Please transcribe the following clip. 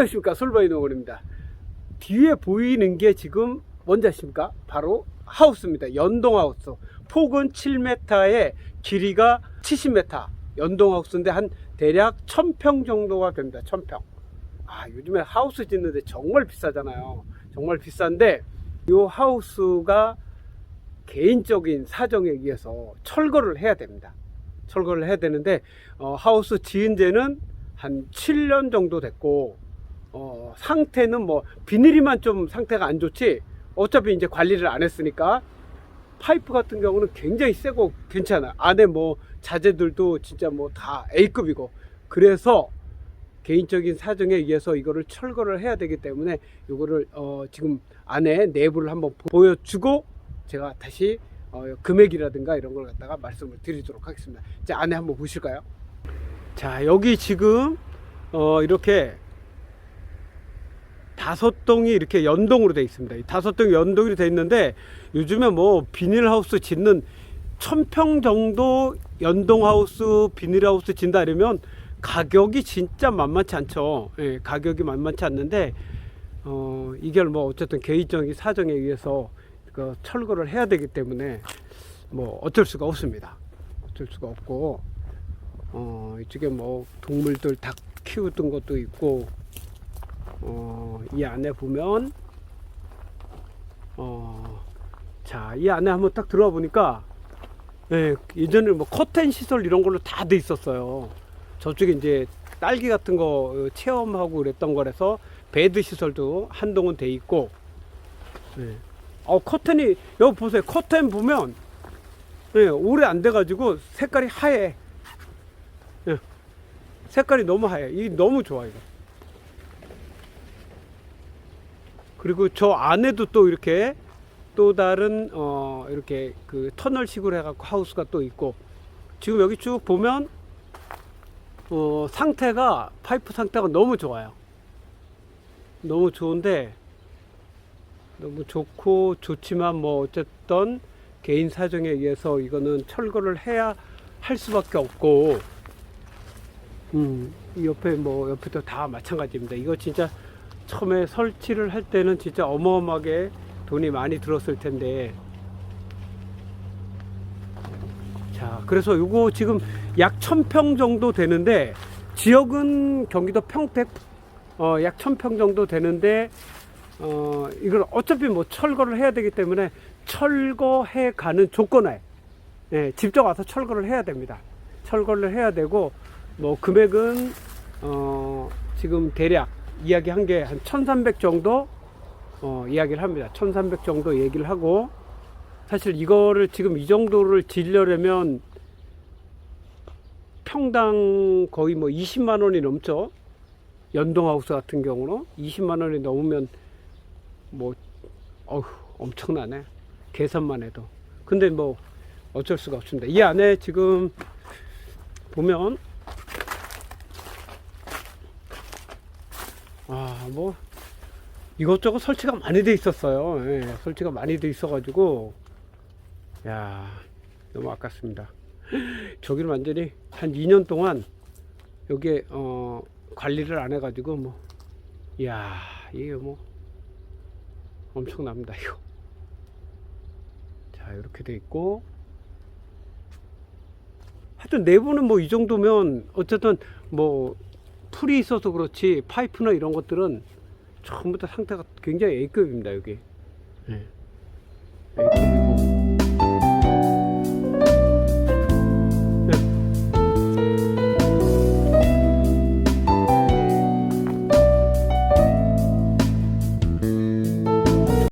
안녕하십니까. 솔바이 농원입니다. 뒤에 보이는 게 지금 뭔지 아십니까? 바로 하우스입니다. 연동 하우스. 폭은 7m에 길이가 70m 연동 하우스인데 한 대략 1000평 정도가 됩니다. 1000평. 아 요즘에 하우스 짓는데 정말 비싸잖아요. 정말 비싼데 이 하우스가 개인적인 사정에 의해서 철거를 해야 됩니다. 철거를 해야 되는데 어, 하우스 지은 지는 한 7년 정도 됐고 어, 상태는 뭐 비닐이만 좀 상태가 안 좋지 어차피 이제 관리를 안 했으니까 파이프 같은 경우는 굉장히 세고 괜찮아 안에 뭐 자재들도 진짜 뭐 다 A급이고 그래서 개인적인 사정에 의해서 이거를 철거를 해야 되기 때문에 이거를 어, 지금 안에 내부를 한번 보여주고 제가 다시 어, 금액이라든가 이런 걸 갖다가 말씀을 드리도록 하겠습니다. 자 안에 한번 보실까요? 자 여기 지금 어, 이렇게 다섯 동이 이렇게 연동으로 돼 있습니다. 이 다섯 동이 연동이 돼 있는데 요즘에 뭐 비닐하우스 짓는 천평 정도 연동하우스 비닐하우스 진다 이러면 가격이 진짜 만만치 않죠. 예, 가격이 만만치 않는데 어, 이게 뭐 어쨌든 개인적인 사정에 의해서 그 철거를 해야 되기 때문에 뭐 어쩔 수가 없습니다. 어쩔 수가 없고 어, 이쪽에 뭐 동물들 닭 키우던 것도 있고 어, 이 안에 보면 어, 자, 이 안에 한번 딱 들어와 보니까 예, 예전에 뭐 커튼 시설 이런 걸로 다 돼 있었어요. 저쪽에 이제 딸기 같은 거 어, 체험하고 그랬던 거라서 베드 시설도 한동은 돼 있고 예. 어, 커튼이 여기 보세요. 커튼 보면 예, 오래 안 돼 가지고 색깔이 하얘. 예. 색깔이 너무 하얘. 이 너무 좋아 이거. 그리고 저 안에도 또 이렇게 또 다른 어 이렇게 그 터널식으로 해갖고 하우스가 또 있고 지금 여기 쭉 보면 어 상태가 파이프 상태가 너무 좋아요. 너무 좋은데 너무 좋고 좋지만 뭐 어쨌든 개인 사정에 의해서 이거는 철거를 해야 할 수밖에 없고 음, 이 옆에 뭐 옆에도 다 마찬가지입니다. 이거 진짜 처음에 설치를 할 때는 진짜 어마어마하게 돈이 많이 들었을 텐데 자 그래서 요거 지금 약 1000평 정도 되는데 지역은 경기도 평택 어, 약 1000평 정도 되는데 어, 이걸 어차피 뭐 철거를 해야 되기 때문에 철거해 가는 조건에 예, 직접 와서 철거를 해야 됩니다. 철거를 해야 되고 뭐 금액은 어, 지금 대략 이야기한 게 한 1300 정도 어, 이야기를 합니다. 1300 정도 얘기를 하고 사실 이거를 지금 이 정도를 질려면 평당 거의 뭐 20만 원이 넘죠. 연동하우스 같은 경우는 20만 원이 넘으면 뭐 어휴 엄청나네. 계산만 해도. 근데 뭐 어쩔 수가 없습니다. 이 안에 지금 보면 아, 뭐, 이것저것 설치가 많이 돼 있었어요. 예, 설치가 많이 돼 있어가지고, 야 너무 아깝습니다. 저기를 완전히 한 2년 동안 여기에, 어, 관리를 안 해가지고, 뭐, 야 이게 뭐, 엄청납니다, 이거. 자, 이렇게 돼 있고, 하여튼 내부는 뭐 이 정도면, 어쨌든 뭐, 풀이 있어서 그렇지 파이프나 이런 것들은 다 상태가 굉장히 A급입니다 여기 네. A급이고